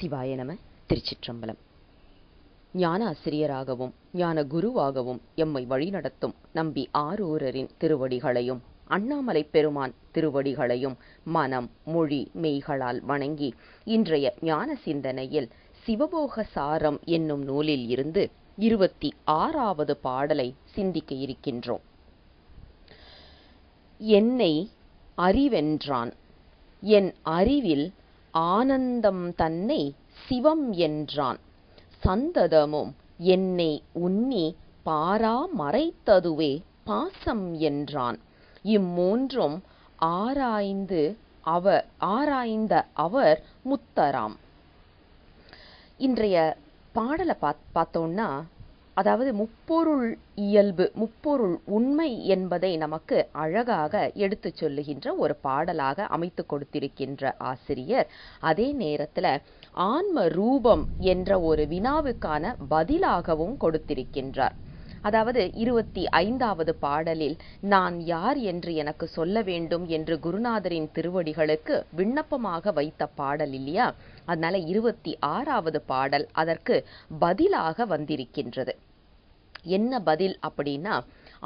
சிவாய நம திருச்சிற்றம்பலம். ஞான ஆசிரியராகவும் ஞான குருவாகவும் எம்மை வழிநடத்தும் நம்பி ஆரூரரின் திருவடிகளையும் அண்ணாமலை பெருமான் திருவடிகளையும் மனம் மொழி மெய்களால் வணங்கி இன்றைய ஞான சிந்தனையில் சிவபோக சாரம் என்னும் நூலில் இருந்து இருபத்தி ஆறாவது பாடலை சிந்திக்க இருக்கின்றோம். என்னை அறிவென்றான். என் அறிவில் ஆனந்தம் தன்னை சிவம் என்றான். சந்ததமும் என்னை உன்னி பாரா மறைத்ததுவே பாசம் என்றான். இம்மூன்றும் ஆராய்ந்து அவர் ஆராய்ந்த அவர் முத்தராம். இன்றைய பாடலை பாத் அதாவது முப்பொருள் இயல்பு முப்பொருள் உண்மை என்பதை நமக்கு அழகாக எடுத்து சொல்லுகின்ற ஒரு பாடலாக அமைத்து கொடுத்திருக்கின்ற ஆசிரியர். அதே நேரத்தில் ஆன்ம ரூபம் என்ற ஒரு வினாவுக்கான பதிலாகவும் கொடுத்திருக்கின்றார். அதாவது இருபத்தி ஐந்தாவது பாடலில் நான் யார் என்று எனக்கு சொல்ல வேண்டும் என்று குருநாதரின் திருவடிகளுக்கு விண்ணப்பமாக வைத்த பாடல் இல்லையா? அதனால இருபத்தி ஆறாவது பாடல் அதற்கு பதிலாக வந்திருக்கின்றது. என்ன பதில் அப்படின்னா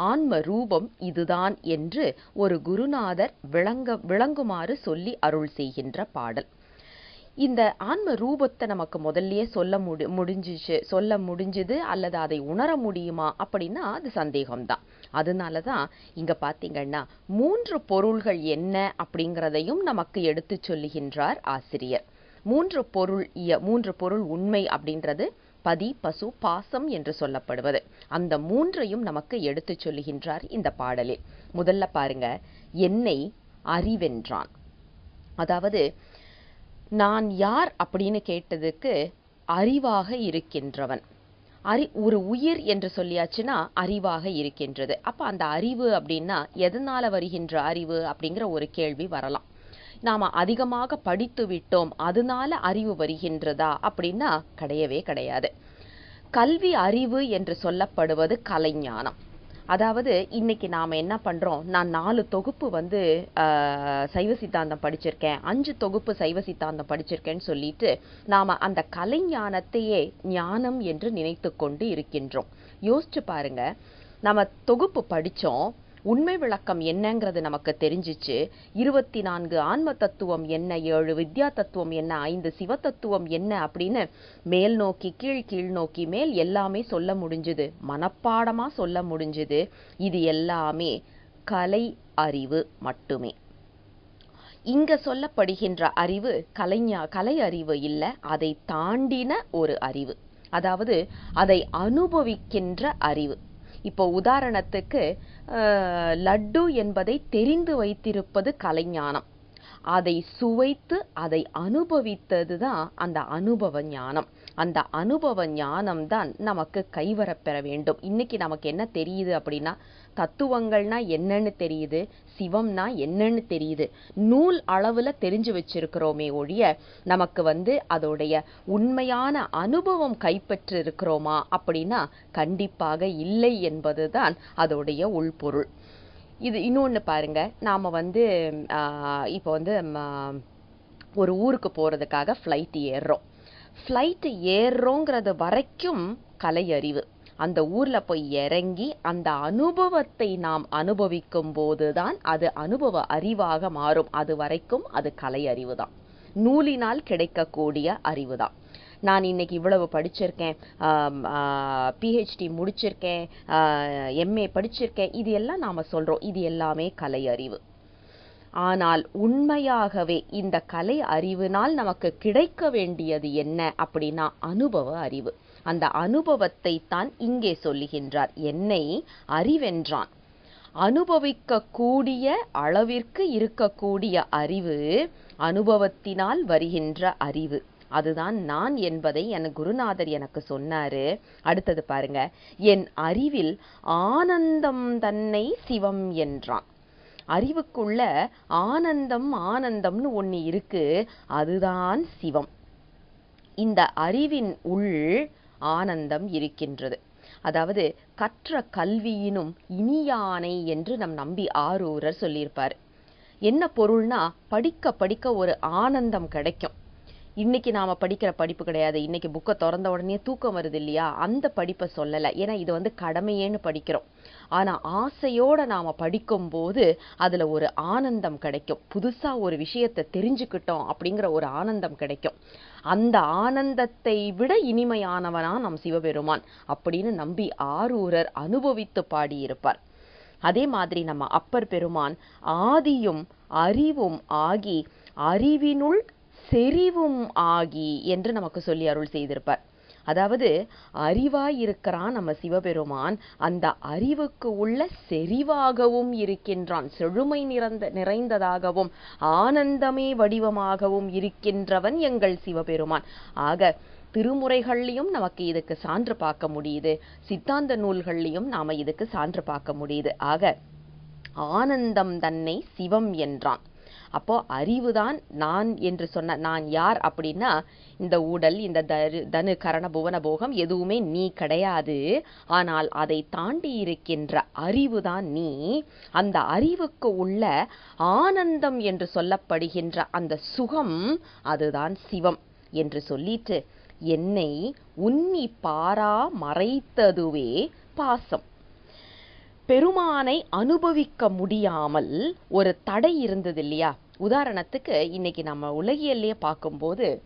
ஆன்ம ரூபம் இதுதான் என்று ஒரு குருநாதர் விளங்க விளங்குமாறு சொல்லி அருள் செய்கின்ற பாடல். இந்த ஆன்ம ரூபத்தை நமக்கு முதல்லயே சொல்ல முடி முடிஞ்சிச்சு சொல்ல முடிஞ்சுது அல்லது அதை உணர முடியுமா அப்படின்னா அது சந்தேகம்தான். அதனால தான் இங்க பார்த்தீங்கன்னா மூன்று பொருள்கள் என்ன அப்படிங்கிறதையும் நமக்கு எடுத்து சொல்லுகின்றார் ஆசிரியர். மூன்று பொருள் மூன்று பொருள் உண்மை அப்படின்றது பதி பசு பாசம் என்று சொல்லப்படுவது. அந்த மூன்றையும் நமக்கு எடுத்துச் சொல்லுகின்றார் இந்த பாடலில். முதல்ல பாருங்க என்னை அறிவென்றான். அதாவது நான் யார் அப்படின்னு கேட்டதுக்கு அறிவாக இருக்கின்றவன். அறி ஒரு உயிர் என்று சொல்லியாச்சுன்னா அறிவாக இருக்கின்றது. அப்போ அந்த அறிவு அப்படின்னா எதனால் வருகின்ற அறிவு அப்படிங்கிற ஒரு கேள்வி வரலாம். நாம் அதிகமாக படித்து விட்டோம் அதனால அறிவு வருகின்றதா? அப்படின்னா கிடையவே கிடையாது. கல்வி அறிவு என்று சொல்லப்படுவது கலைஞானம். அதாவது இன்னைக்கு நாம் என்ன பண்ணுறோம் நான் நாலு தொகுப்பு வந்து சைவ சித்தாந்தம் படிச்சிருக்கேன். அஞ்சு தொகுப்பு சைவ சித்தாந்தம் படிச்சிருக்கேன்னு சொல்லிட்டு நாம் அந்த கலைஞானத்தையே ஞானம் என்று நினைத்து கொண்டு இருக்கின்றோம். யோசிச்சு பாருங்க. நம்ம தொகுப்பு படித்தோம் உண்மை விளக்கம் என்னங்கிறது நமக்கு தெரிஞ்சிச்சு. இருபத்தி நான்கு ஆன்ம தத்துவம் என்ன ஏழு வித்யா தத்துவம் என்ன ஐந்து சிவ தத்துவம் என்ன அப்படின்னு மேல் நோக்கி கீழ் கீழ் நோக்கி மேல் எல்லாமே சொல்ல முடிஞ்சுது. மனப்பாடமா சொல்ல முடிஞ்சுது. இது எல்லாமே கலை அறிவு மட்டுமே. இங்க சொல்லப்படுகின்ற அறிவு கலைஞா கலை அறிவு இல்லை அதை தாண்டின ஒரு அறிவு. அதாவது அதை அனுபவிக்கின்ற அறிவு. இப்போ உதாரணத்துக்கு லட்டு என்பதை தெரிந்து வைத்திருப்பது கலைஞானம். அதை சுவைத்து அதை அனுபவித்தது தான் அந்த அனுபவ ஞானம். அந்த அனுபவ ஞானம் தான் நமக்கு கைவரப்பெற வேண்டும். இன்னைக்கு நமக்கு என்ன தெரியுது அப்படின்னா தத்துவங்கள்னா என்னன்னு தெரியுது சிவம்னா என்னன்னு தெரியுது. நூல் அளவில் தெரிஞ்சு வச்சிருக்கிறோமே ஒழிய நமக்கு வந்து அதோடைய உண்மையான அனுபவம் கைப்பற்று இருக்கிறோமா அப்படின்னா கண்டிப்பாக இல்லை என்பது தான் அதோடைய உள்பொருள். இது இன்னொன்று பாருங்க நாம் வந்து இப்போ வந்து ஒரு ஊருக்கு போகிறதுக்காக ஃப்ளைட் ஏறுறோம். ஃப்ளைட்டு ஏறுறோங்கிறது வரைக்கும் கலை அறிவு அந்த ஊரில் போய் இறங்கி அந்த அனுபவத்தை நாம் அனுபவிக்கும் போது தான் அது அனுபவ அறிவாக மாறும். அது வரைக்கும் அது கலை அறிவு தான். நூலினால் கிடைக்கக்கூடிய அறிவு தான். நான் இன்னைக்கு இவ்வளவு படிச்சிருக்கேன். பிஹெச்டி முடிச்சிருக்கேன். எம்ஏ படிச்சிருக்கேன். இது எல்லாம் நாம் சொல்கிறோம் இது எல்லாமே கலை அறிவு ஆனால் உண்மையாகவே இந்த கலை அறிவினால் நமக்கு கிடைக்க வேண்டியது என்ன அப்படின்னா அனுபவ அறிவு. அந்த அனுபவத்தை தான் இங்கே சொல்லுகின்றார். என்னை அறிவென்றான். அனுபவிக்கக்கூடிய அளவிற்கு இருக்கக்கூடிய அறிவு அனுபவத்தினால் வருகின்ற அறிவு. அதுதான் நான் என்பதை என் குருநாதர் எனக்கு சொன்னாரு. அடுத்தது பாருங்க. என் அறிவில் ஆனந்தம் தன்னை சிவம் என்றான். அறிவுக்குள்ள ஆனந்தம் ஆனந்தம்னு ஒன்று இருக்கு. அதுதான் சிவம். இந்த அறிவின் உள் ஆனந்தம் இருக்கின்றது. அதாவது கற்ற கல்வியினும் இனியானை என்று நம் நம்பி ஆரூரர் சொல்லியிருப்பார். என்ன பொருள்னா படிக்க படிக்க ஒரு ஆனந்தம் கிடைக்கும். இன்னைக்கு நாம படிக்கிற படிப்பு கிடையாது. இன்னைக்கு புக்கை திறந்த உடனே தூக்கம் வருது இல்லையா? அந்த படிப்பை சொல்லலை. ஏன்னா இது வந்து கடமையேன்னு படிக்கிறோம். ஆனா ஆசையோட நாம படிக்கும்போது அதுல ஒரு ஆனந்தம் கிடைக்கும். புதுசா ஒரு விஷயத்தை தெரிஞ்சுக்கிட்டோம் அப்படிங்கிற ஒரு ஆனந்தம் கிடைக்கும். அந்த ஆனந்தத்தை விட இனிமையானவனா நம் சிவபெருமான் அப்படின்னு நம்பி ஆரூரர் அனுபவித்து பாடியிருப்பார். அதே மாதிரி நம்ம அப்பர் பெருமான் ஆதியும் அறிவும் ஆகி அறிவினுள் செறிவும் ஆகி என்று நமக்கு சொல்லி அருள் செய்திருப்பார். அதாவது அறிவாய் இருக்கிறான் நம்ம சிவபெருமான் அந்த அறிவுக்கு உள்ள செறிவாகவும் இருக்கின்றான் செழுமை நிறந்த நிறைந்ததாகவும் ஆனந்தமே வடிவமாகவும் இருக்கின்றவன் எங்கள் சிவபெருமான். ஆக திருமுறைகள்லையும் நமக்கு இதுக்கு சான்று பார்க்க முடியுது. சித்தாந்த நூல்கள்லையும் நாம் இதுக்கு சான்று பார்க்க முடியுது. ஆக ஆனந்தம் தன்னை சிவம் என்றான். அப்போ அறிவுதான் நான் என்று சொன்ன நான் யார் அப்படின்னா இந்த உடல் இந்த தரு தனு கரண புவன போகம் எதுவுமே நீ கிடையாது. ஆனால் அதை தாண்டி இருக்கின்ற அறிவு தான் நீ. அந்த அறிவுக்கு உள்ள ஆனந்தம் என்று சொல்லப்படுகின்ற அந்த சுகம் அதுதான் சிவம் என்று சொல்லிட்டு என்னை உன்னி பாரா மறைத்ததுவே பாசம். பெருமானை அனுபவிக்க முடியாமல் ஒரு தடை இருந்தது இல்லையா? உதாரணத்துக்கு இன்னைக்கு நம்ம உலகியல்லையே பார்க்கும்போது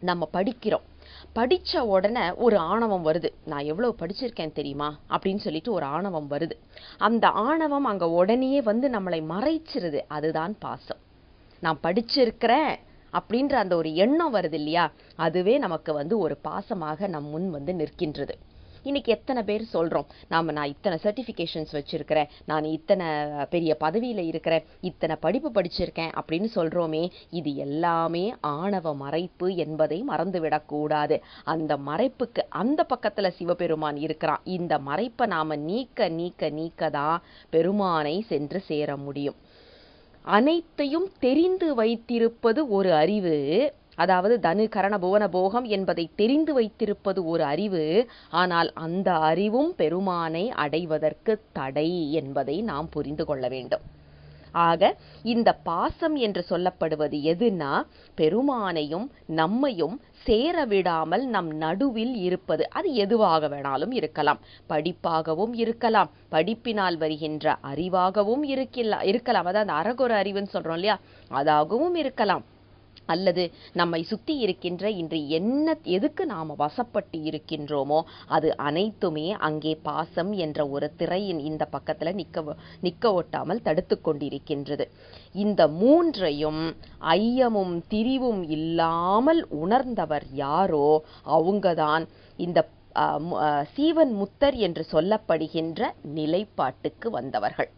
நம்ம படிக்கிறோம். படித்த உடனே ஒரு ஆணவம் வருது. நான் எவ்வளவு படிச்சிருக்கேன் தெரியுமா? அப்படின்னு சொல்லிட்டு ஒரு ஆணவம் வருது. அந்த ஆணவம் அங்கே உடனேயே வந்து நம்மளை மறைச்சிருது. அதுதான் பாசம். நான் படிச்சிருக்கிறேன் அப்படின்ற அந்த ஒரு எண்ணம் வருது இல்லையா? அதுவே நமக்கு வந்து ஒரு பாசமாக நம் முன் வந்து நிற்கின்றது. இன்னைக்கு எத்தனை பேர் சொல்கிறோம் நாம் நான் இத்தனை சர்டிஃபிகேஷன்ஸ் வச்சுருக்கிறேன். நான் இத்தனை பெரிய பதவியில் இருக்கிறேன். இத்தனை படிப்பு படிச்சிருக்கேன் அப்படின்னு சொல்கிறோமே இது எல்லாமே ஆணவ மறைப்பு என்பதை மறந்துவிடக்கூடாது அந்த மறைப்புக்கு அந்த பக்கத்தில் சிவபெருமான் இருக்கிறான். இந்த மறைப்பை நாம் நீக்க நீக்க நீக்க தான் பெருமானை சென்று சேர முடியும். அனைத்தையும் தெரிந்து வைத்திருப்பது ஒரு அறிவு. அதாவது தனு கரண புவன போகம் என்பதை தெரிந்து வைத்திருப்பது ஒரு அறிவு. ஆனால் அந்த அறிவும் பெருமானை அடைவதற்கு தடை என்பதை நாம் புரிந்து கொள்ள வேண்டும். ஆக இந்த பாசம் என்று சொல்லப்படுவது எதுனா பெருமானையும் நம்மையும் சேர விடாமல் நம் நடுவில் இருப்பது. அது எதுவாக வேணாலும் இருக்கலாம். படிப்பாகவும் இருக்கலாம். படிப்பினால் வருகின்ற அறிவாகவும் இருக்கலாம் இருக்கலாம். அதாவது அரகுர அறிவுன்னு சொல்றோம் இல்லையா? அதாகவும் இருக்கலாம். அல்லது நம்மை சுற்றி இருக்கின்ற இன்று என்ன எதுக்கு நாம வசப்பட்டு இருக்கின்றோமோ அது அனைத்துமே அங்கே பாசம் என்ற ஒரு திரையின் இந்த பக்கத்துல நிற்க நிற்க ஒட்டாமல் தடுத்து கொண்டிருக்கின்றது. இந்த மூன்றையும் ஐயமும் திரிவும் இல்லாமல் உணர்ந்தவர் யாரோ அவங்கதான் இந்த அஹ், சீவன் முத்தர் என்று சொல்லப்படுகின்ற நிலைப்பாட்டுக்கு வந்தவர்கள்.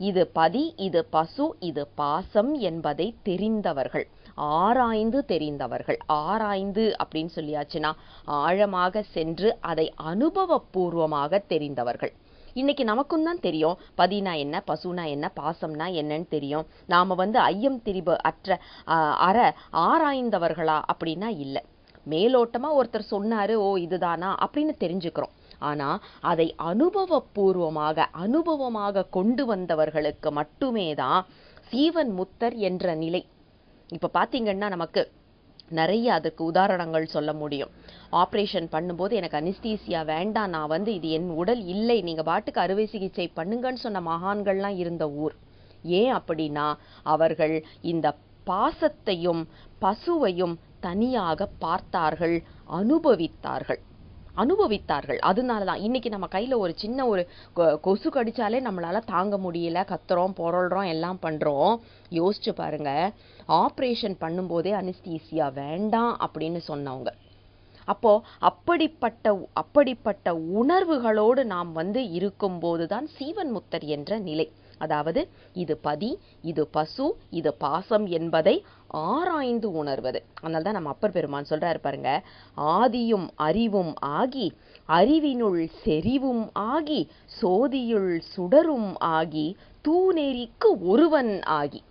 இது பதி இது பசு இது பாசம் என்பதை தெரிந்தவர்கள். ஆராய்ந்து தெரிந்தவர்கள். ஆராய்ந்து அப்படின்னு சொல்லியாச்சுன்னா ஆழமாக சென்று அதை அனுபவபூர்வமாக தெரிந்தவர்கள். இன்னைக்கு நமக்கும் தான் தெரியும். பதினா என்ன பசுனா என்ன பாசம்னா என்னன்னு தெரியும். நாம வந்து ஐயம் திரிபு அற்ற அற ஆராய்ந்தவர்களா அப்படின்னா இல்லை. மேலோட்டமா ஒருத்தர் சொன்னாரு ஓ இதுதானா அப்படின்னு தெரிஞ்சுக்கிறோம். ஆனா அதை அனுபவபூர்வமாக அனுபவமாக கொண்டு வந்தவர்களுக்கு மட்டுமே தான் சீவன் முத்தர் என்ற நிலை இப்போ பார்த்தீங்கன்னா நமக்கு நிறைய அதுக்கு உதாரணங்கள் சொல்ல முடியும். ஆப்ரேஷன் பண்ணும்போது எனக்கு அனிஸ்தீசியா வேண்டாம் நான் வந்து இது என் உடல் இல்லை நீங்கள் பாட்டுக்கு அறுவை சிகிச்சை பண்ணுங்கன்னு சொன்ன மகான்கள்லாம் இருந்த ஊர். ஏன் அப்படின்னா அவர்கள் இந்த பாசத்தையும் பசுவையும் தனியாக பார்த்தார்கள் அனுபவித்தார்கள். அனுபவித்தார்கள். அதனால தான் இன்னைக்கு நம்ம கையில் ஒரு சின்ன ஒரு கொ- கொசு கடிச்சாலே நம்மளால தாங்க முடியல. கத்துறோம் பொருள்றோம் எல்லாம் பண்ணுறோம் யோசிச்சு பாருங்க. ஆப்ரேஷன் பண்ணும்போதே அனிஸ்தீசியா வேண்டாம் அப்படின்னு சொன்னவங்க. அப்போ அப்படிப்பட்ட அப்படிப்பட்ட உணர்வுகளோடு நாம் வந்து இருக்கும்போது தான் சீவன் முத்தர் என்ற நிலை. அதாவது இது பதி இது பசு இது பாசம் என்பதை ஆராய்ந்து உணர்வது. அதனால தான் நம்ம அப்பர் பெருமான் சொல்றாரு பாருங்க ஆதியும் அறிவும் ஆகி அறிவினுள் செறிவும் ஆகி சோதியுள் சுடரும் ஆகி தூநெறிக்கு ஒருவன் ஆகி.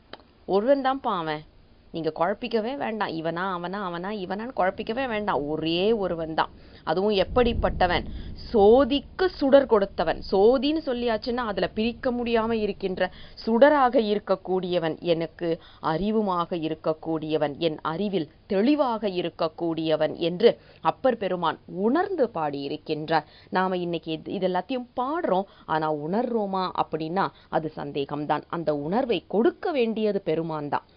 ஒருவன் தான்ப்பா அவன். நீங்க குழப்பிக்கவே வேண்டாம். இவனா அவனா அவனா இவனான்னு குழப்பிக்கவே வேண்டாம். ஒரே ஒருவன் தான் அதுவும் எப்படிப்பட்டவன்? சோதிக்கு சுடர் கொடுத்தவன். சோதின்னு சொல்லியாச்சுன்னா அதில் பிரிக்க முடியாமல் இருக்கின்ற சுடராக இருக்கக்கூடியவன் எனக்கு அறிவுமாக இருக்கக்கூடியவன். என் அறிவில் தெளிவாக இருக்கக்கூடியவன் என்று அப்பர் பெருமான் உணர்ந்து பாடியிருக்கின்றார். நாம் இன்னைக்கு இது இது எல்லாத்தையும் பாடுறோம். ஆனால் உணர்றோமா அப்படின்னா அது சந்தேகம்தான். அந்த உணர்வை கொடுக்க வேண்டியது பெருமான் தான்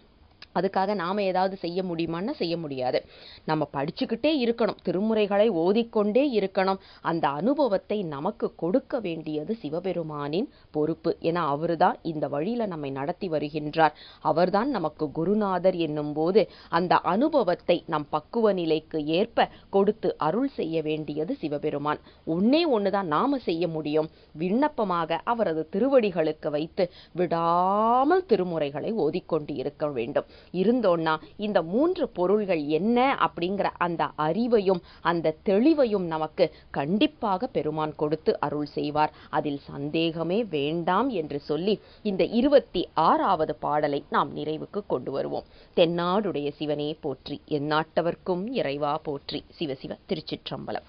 அதுக்காக நாம் ஏதாவது செய்ய முடியுமான்னா செய்ய முடியாது. நம்ம படிச்சுக்கிட்டே இருக்கணும். திருமுறைகளை ஓதிக்கொண்டே இருக்கணும். அந்த அனுபவத்தை நமக்கு கொடுக்க வேண்டியது சிவபெருமானின் பொறுப்பு. ஏன்னா அவர் தான் இந்த வழியில் நம்மை நடத்தி வருகின்றார். அவர்தான் நமக்கு குருநாதர் என்னும் போது அந்த அனுபவத்தை நம் பக்குவ நிலைக்கு ஏற்ப கொடுத்து அருள் செய்ய வேண்டியது சிவபெருமான். ஒன்னே ஒன்றுதான் நாம் செய்ய முடியும். விண்ணப்பமாக அவரது திருவடிகளுக்கு வைத்து விடாமல் திருமுறைகளை ஓதிக்கொண்டு இருக்க வேண்டும். இருந்தோன்னா இந்த மூன்று பொருள்கள் என்ன அப்படிங்கிற அந்த அறிவையும் அந்த தெளிவையும் நமக்கு கண்டிப்பாக பெருமான் கொடுத்து அருள் செய்வார். அதில் சந்தேகமே வேண்டாம் என்று சொல்லி இந்த இருபத்தி ஆறாவது பாடலை நாம் நிறைவுக்கு கொண்டு வருவோம். தென்னாடுடைய சிவனே போற்றி எந்நாட்டவர்க்கும் இறைவா போற்றி. சிவசிவ திருச்சிற்றம்பலம்.